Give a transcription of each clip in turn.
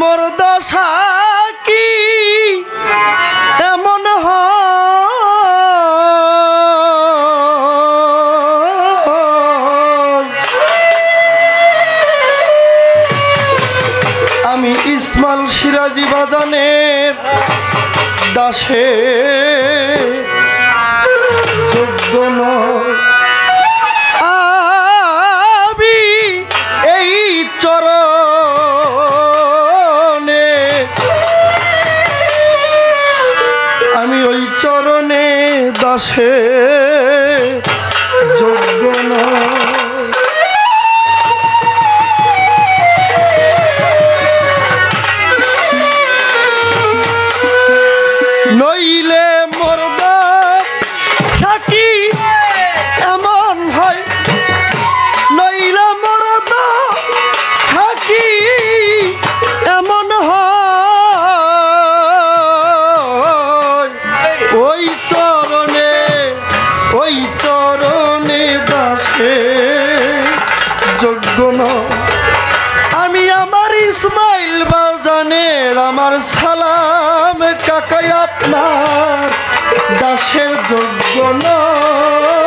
মোর দশা কি? এমন হ। আমি ইসমাল সিরাজি বাজানের দাসে দাসে যোগ্য নয়। বাজানের আমার সালাম কাকাই আপনার দাসের যোগ্য নয়।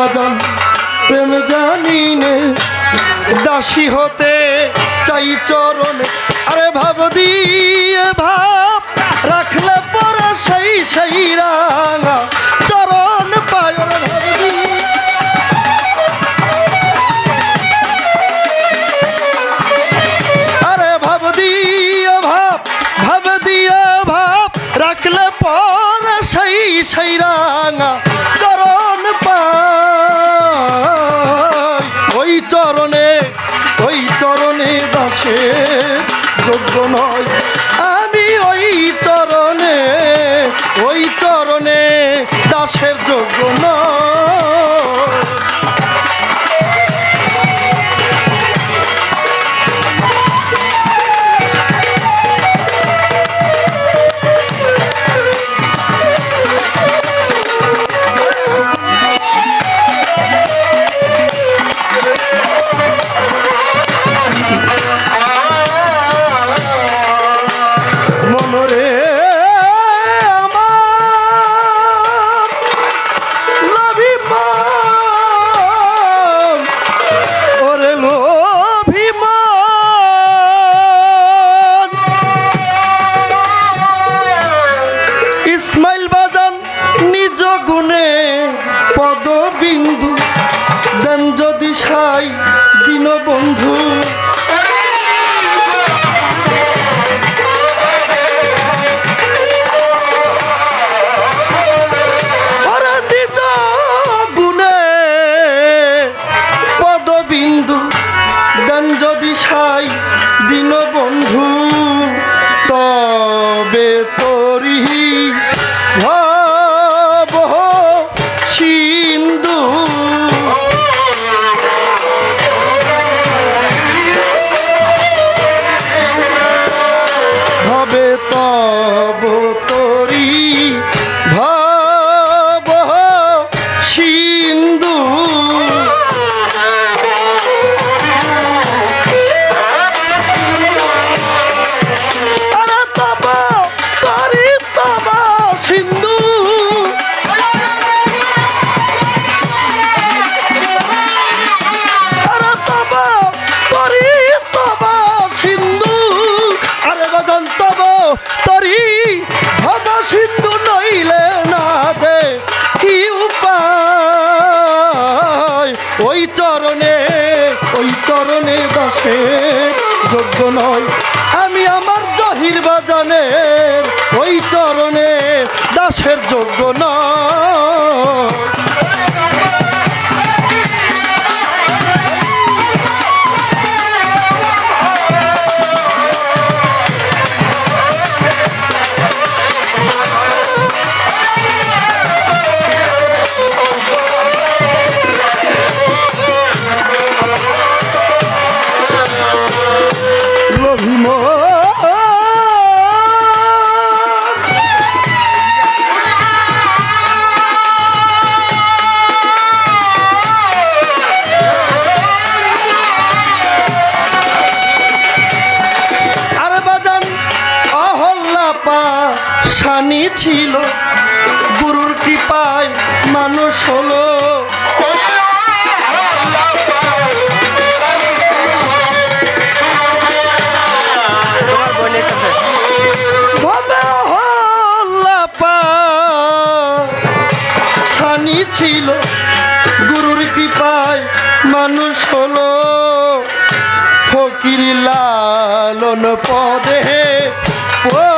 আইন প্রেম জানি নে দাসী হতে চাই চরণে আরে ভাব দিয়ে ভাব, রাখলে পরে সেই সেই রাঙা চরণ পায়। আরে ভাব ভাব সেই রাঙা দাসে যোগ্য নয়। ইসমাইল বাজান নিজ গুণে পদবিন্দু। দেন যদি সাই দীনবন্ধু। নয়। আমি আমার জহির বাজানের ওই চরণে দাসের যোগ্য নয়। শানি ছিল। গুরুর কৃপায় মানুষ হলো। ছিল। গুরুর কৃপায় মানুষ হলো। ফকির লালন পদে পরে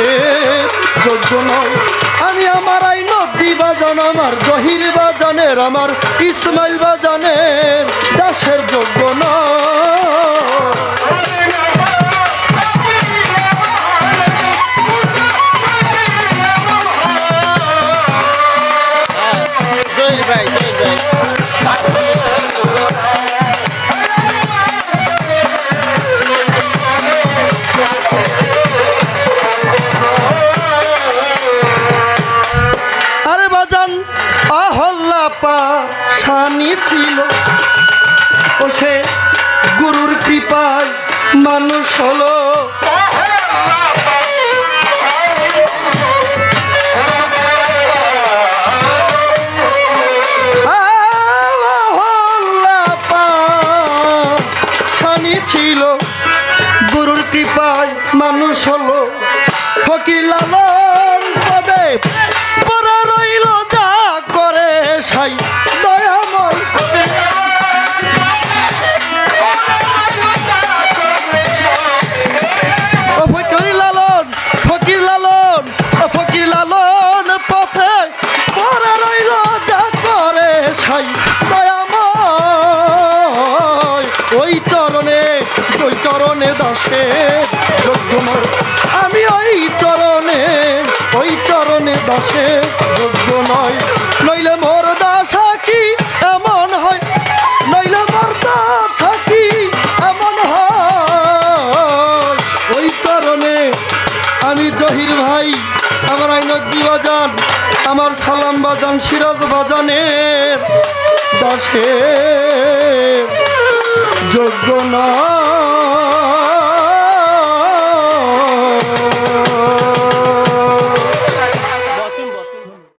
দাসে যোগ্য নয়। আমি আমার আই নদী বাজান, আমার জহির বাজানের, আমার ইসমাইল বাজানের দাসের যোগ্য নয়। আরে বাজান আহল্লা পা শানি ছিল। ও সে গুরুর কৃপায় মানুষ হলো। ছিল। গুরুর কৃপায় মানুষ হলো। ফকির লালন পদে দাসে আমি ওই চরণে ওই চরণে দাসে যোগ্য নয় নইলে মোর দাসা কি এমন হয়? নইলে মোর দাসা কি এমন হয়? ওই চরণে আমি জহির ভাই, আমার আইনদ্দি বাজান আমার সালাম বাজান সিরাজ বাজানের দাসে। যোগ্য নয়